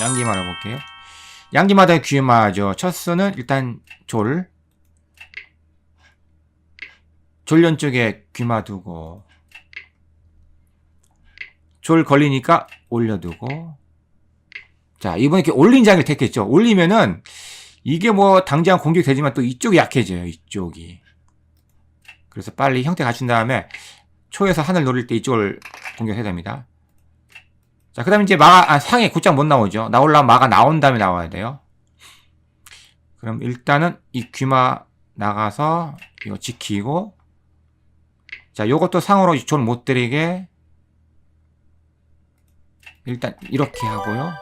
양기말 해볼게요. 양기마다 귀마죠. 첫 수는 일단 졸. 졸련 쪽에 귀마 두고. 졸 걸리니까 올려두고. 자, 이번에 이렇게 올린 장을 택했죠. 올리면은 이게 뭐 당장 공격되지만 또 이쪽이 약해져요. 이쪽이. 그래서 빨리 형태 갖춘 다음에 초에서 하늘 노릴 때 이쪽을 공격해야 됩니다. 자, 그 다음에 이제 마가, 아, 상에 곧장 못 나오죠. 나올라면 마가 나온 다음에 나와야 돼요. 그럼 일단은 이 귀마 나가서 이거 지키고, 자, 요것도 상으로 존 못 때리게, 일단 이렇게 하고요.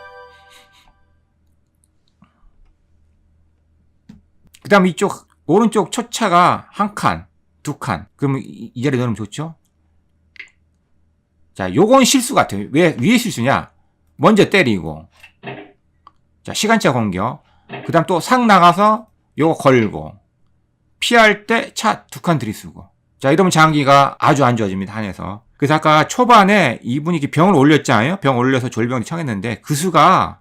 그 다음 이쪽, 오른쪽 초차가 한 칸, 두 칸. 그러면 이, 이 자리에 넣으면 좋죠? 자, 요건 실수 같아요. 왜, 위에 실수냐? 먼저 때리고. 자, 시간차 공격. 그 다음 또 상 나가서 요거 걸고. 피할 때 차 두 칸 들이쓰고. 자, 이러면 장기가 아주 안 좋아집니다, 한에서. 그래서 아까 초반에 이분이 이렇게 병을 올렸잖아요? 병 올려서 졸병이 청했는데 그 수가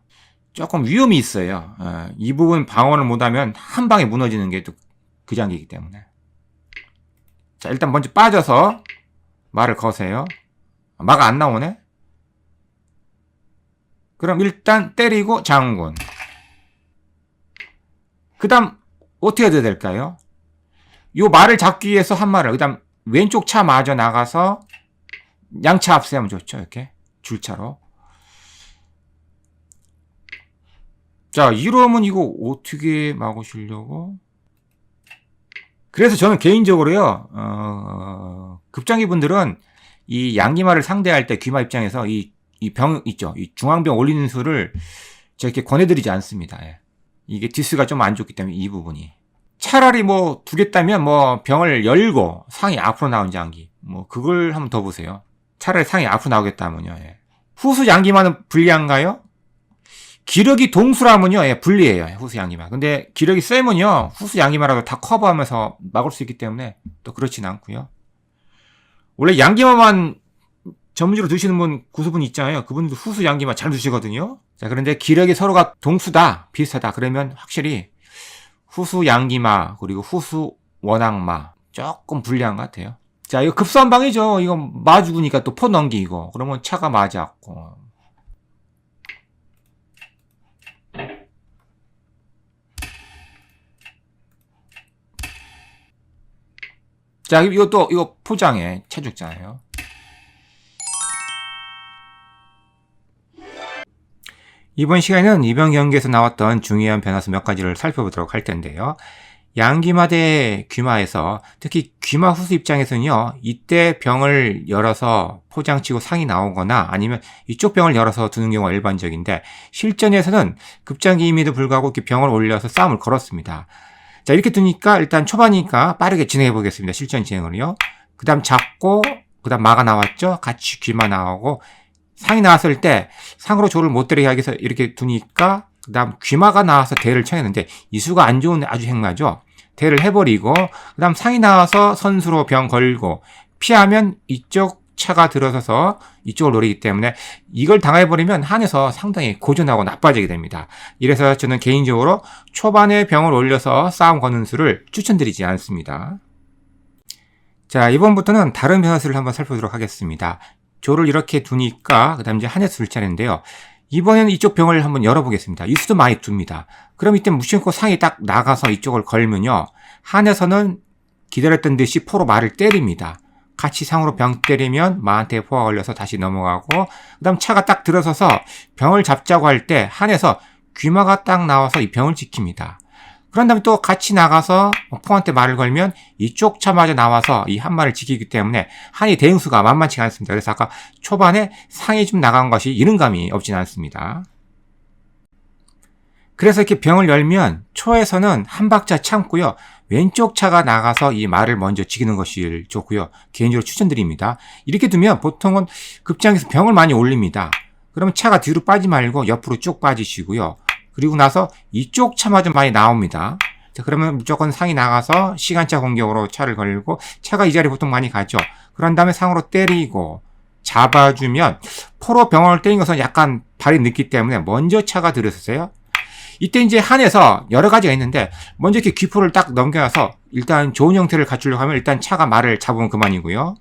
조금 위험이 있어요. 어, 이 부분 방어를 못하면 한 방에 무너지는 게 또 그 장기이기 때문에. 자, 일단 먼저 빠져서 말을 거세요. 마가 안 나오네? 그럼 일단 때리고 장군. 그 다음, 어떻게 해야 될까요? 요 말을 잡기 위해서 한 말을, 그 다음, 왼쪽 차 마저 나가서 양차 앞세하면 좋죠, 이렇게. 줄차로. 자, 이러면 이거 어떻게 막으시려고? 그래서 저는 개인적으로요, 어, 급장기 분들은 이 양기마를 상대할 때 귀마 입장에서 이, 이 병 있죠. 이 중앙병 올리는 수를 이렇게 권해드리지 않습니다. 예. 이게 디스가 좀 안 좋기 때문에 이 부분이. 차라리 뭐 두겠다면 뭐 병을 열고 상이 앞으로 나온 장기. 뭐 그걸 한번 더 보세요. 차라리 상이 앞으로 나오겠다면요. 예. 후수 양기마는 불리한가요? 기력이 동수라면요, 예, 불리해요. 후수 양기마. 근데 기력이 세면요, 후수 양기마라도 다 커버하면서 막을 수 있기 때문에 또 그렇진 않고요. 원래 양기마만 전문적으로 드시는 분, 구수분 있잖아요. 그분도 후수 양기마 잘 드시거든요. 자, 그런데 기력이 서로가 동수다, 비슷하다. 그러면 확실히 후수 양기마, 그리고 후수 원악마, 조금 불리한 것 같아요. 자, 이거 급수한방이죠. 이거 마 죽으니까 또 포 넘기고. 그러면 차가 맞았고. 자, 이것도, 이거 포장에 채죽잖아요. 이번 시간에는 이번 경기에서 나왔던 중요한 변화수 몇 가지를 살펴보도록 할 텐데요. 양기마 대 귀마에서 특히 귀마 후수 입장에서는요, 이때 병을 열어서 포장치고 상이 나오거나 아니면 이쪽 병을 열어서 두는 경우가 일반적인데 실전에서는 급장기임에도 불구하고 이렇게 병을 올려서 싸움을 걸었습니다. 자, 이렇게 두니까 일단 초반이니까 빠르게 진행해 보겠습니다. 실전 진행을요. 그 다음 잡고, 그 다음 마가 나왔죠? 같이 귀마 나오고, 상이 나왔을 때 상으로 조를 못 때리게 하기 위해서 이렇게 두니까, 그 다음 귀마가 나와서 대를 청했는데, 이 수가 안 좋은 아주 행마죠? 대를 해버리고, 그 다음 상이 나와서 선수로 병 걸고, 피하면 이쪽 차가 들어서서 이쪽을 노리기 때문에 이걸 당해버리면 한에서 상당히 고전하고 나빠지게 됩니다. 이래서 저는 개인적으로 초반에 병을 올려서 싸움 거는 수를 추천드리지 않습니다. 자, 이번부터는 다른 변화수를 한번 살펴보도록 하겠습니다. 조를 이렇게 두니까 그 다음 이제 한에서 둘 차례인데요. 이번에는 이쪽 병을 한번 열어보겠습니다. 이 수도 많이 둡니다. 그럼 이때 무심코 상이 딱 나가서 이쪽을 걸면요. 한에서는 기다렸던 듯이 포로 말을 때립니다. 같이 상으로 병 때리면 마한테 포가 걸려서 다시 넘어가고 그 다음 차가 딱 들어서서 병을 잡자고 할 때 한에서 귀마가 딱 나와서 이 병을 지킵니다. 그런 다음에 또 같이 나가서 포한테 말을 걸면 이쪽 차마저 나와서 이 한 마를 지키기 때문에 한이 대응수가 만만치 않습니다. 그래서 아까 초반에 상이 좀 나간 것이 이른감이 없진 않습니다. 그래서 이렇게 병을 열면 초에서는 한 박자 참고요. 왼쪽 차가 나가서 이 말을 먼저 지키는 것이 좋고요. 개인적으로 추천드립니다. 이렇게 두면 보통은 급장에서 병을 많이 올립니다. 그러면 차가 뒤로 빠지 말고 옆으로 쭉 빠지시고요. 그리고 나서 이쪽 차마저 많이 나옵니다. 자, 그러면 무조건 상이 나가서 시간차 공격으로 차를 걸고 차가 이 자리 보통 많이 가죠. 그런 다음에 상으로 때리고 잡아주면 포로 병원을 때린 것은 약간 발이 늦기 때문에 먼저 차가 들어서세요. 이때 이제 한에서 여러 가지가 있는데 먼저 이렇게 귀포를 딱 넘겨놔서 일단 좋은 형태를 갖추려고 하면 일단 차가 말을 잡으면 그만이고요.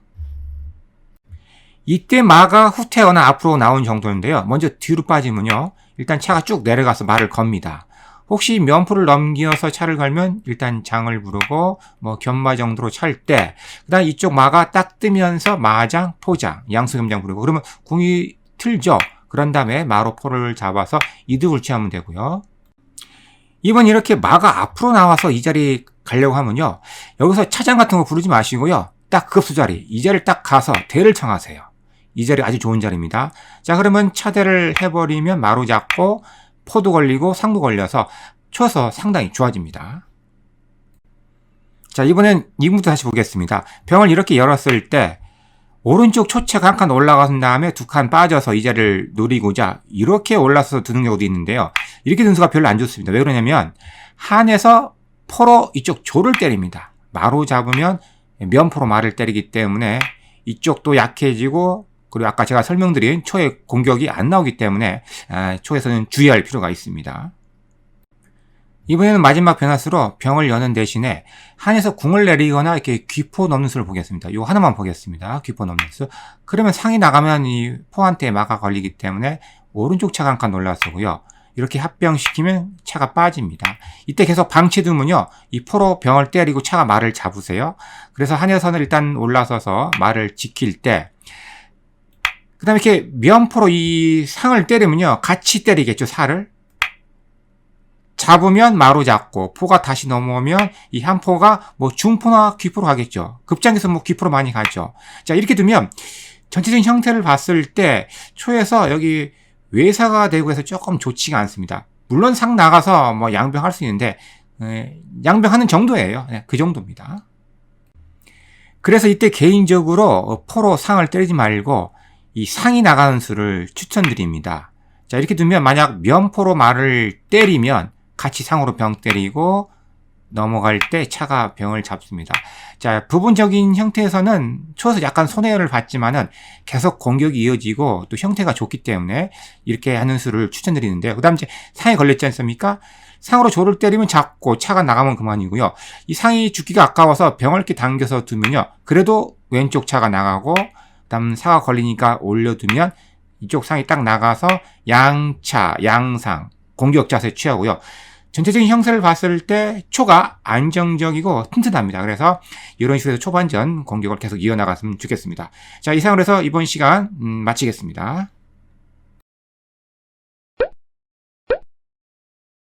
이때 마가 후퇴거나 앞으로 나온 정도인데요. 먼저 뒤로 빠지면요. 일단 차가 쭉 내려가서 말을 겁니다. 혹시 면포를 넘겨서 차를 걸면 일단 장을 부르고 뭐 견마 정도로 찰 때 그다음 이쪽 마가 딱 뜨면서 마장, 포장, 양수겸장 부르고 그러면 궁이 틀죠. 그런 다음에 마로 포를 잡아서 이득을 취하면 되고요. 이번 이렇게 마가 앞으로 나와서 이 자리 가려고 하면요. 여기서 차장 같은 거 부르지 마시고요. 딱 급수 자리, 이 자리를 딱 가서 대를 청하세요. 이 자리 아주 좋은 자리입니다. 자, 그러면 차대를 해버리면 마루 잡고 포도 걸리고 상도 걸려서 쳐서 상당히 좋아집니다. 자, 이번엔 이분부터 다시 보겠습니다. 병을 이렇게 열었을 때 오른쪽 초체가 한 칸 올라간 다음에 두 칸 빠져서 이 자리를 노리고자 이렇게 올라서 드는 경우도 있는데요. 이렇게 든 수가 별로 안 좋습니다. 왜 그러냐면 한에서 포로 이쪽 조를 때립니다. 마로 잡으면 면포로 말을 때리기 때문에 이쪽도 약해지고 그리고 아까 제가 설명드린 초의 공격이 안 나오기 때문에 아, 초에서는 주의할 필요가 있습니다. 이번에는 마지막 변화수로 병을 여는 대신에 한에서 궁을 내리거나 이렇게 귀포 넘는 수를 보겠습니다. 이거 하나만 보겠습니다. 귀포 넘는 수. 그러면 상이 나가면 이 포한테 마가 걸리기 때문에 오른쪽 차가 한 칸 올라서고요. 이렇게 합병시키면 차가 빠집니다. 이때 계속 방치두면요. 이 포로 병을 때리고 차가 말을 잡으세요. 그래서 한여선을 일단 올라서서 말을 지킬 때, 그 다음에 이렇게 면포로 이 상을 때리면요. 같이 때리겠죠, 살을. 잡으면 마로 잡고 포가 다시 넘어오면 이 한 포가 뭐 중포나 귀포로 가겠죠. 급장에서 뭐 귀포로 많이 가죠. 자 이렇게 두면 전체적인 형태를 봤을 때 초에서 여기 외사가 되고 해서 조금 좋지가 않습니다. 물론 상 나가서 뭐 양병할 수 있는데 에, 양병하는 정도예요. 네, 그 정도입니다. 그래서 이때 개인적으로 포로 상을 때리지 말고 이 상이 나가는 수를 추천드립니다. 자 이렇게 두면 만약 면포로 말을 때리면 같이 상으로 병 때리고 넘어갈 때 차가 병을 잡습니다. 자, 부분적인 형태에서는 초에서 약간 손해를 봤지만은 계속 공격이 이어지고 또 형태가 좋기 때문에 이렇게 하는 수를 추천드리는데요. 그 다음 이제 상에 걸렸지 않습니까? 상으로 조를 때리면 잡고 차가 나가면 그만이고요. 이 상이 죽기가 아까워서 병을 이렇게 당겨서 두면요. 그래도 왼쪽 차가 나가고 그 다음 사가 걸리니까 올려두면 이쪽 상이 딱 나가서 양차, 양상 공격 자세 취하고요. 전체적인 형태를 봤을 때 초가 안정적이고 튼튼합니다. 그래서 이런 식으로 초반전 공격을 계속 이어나갔으면 좋겠습니다. 자, 이상으로 해서 이번 시간 음, 마치겠습니다.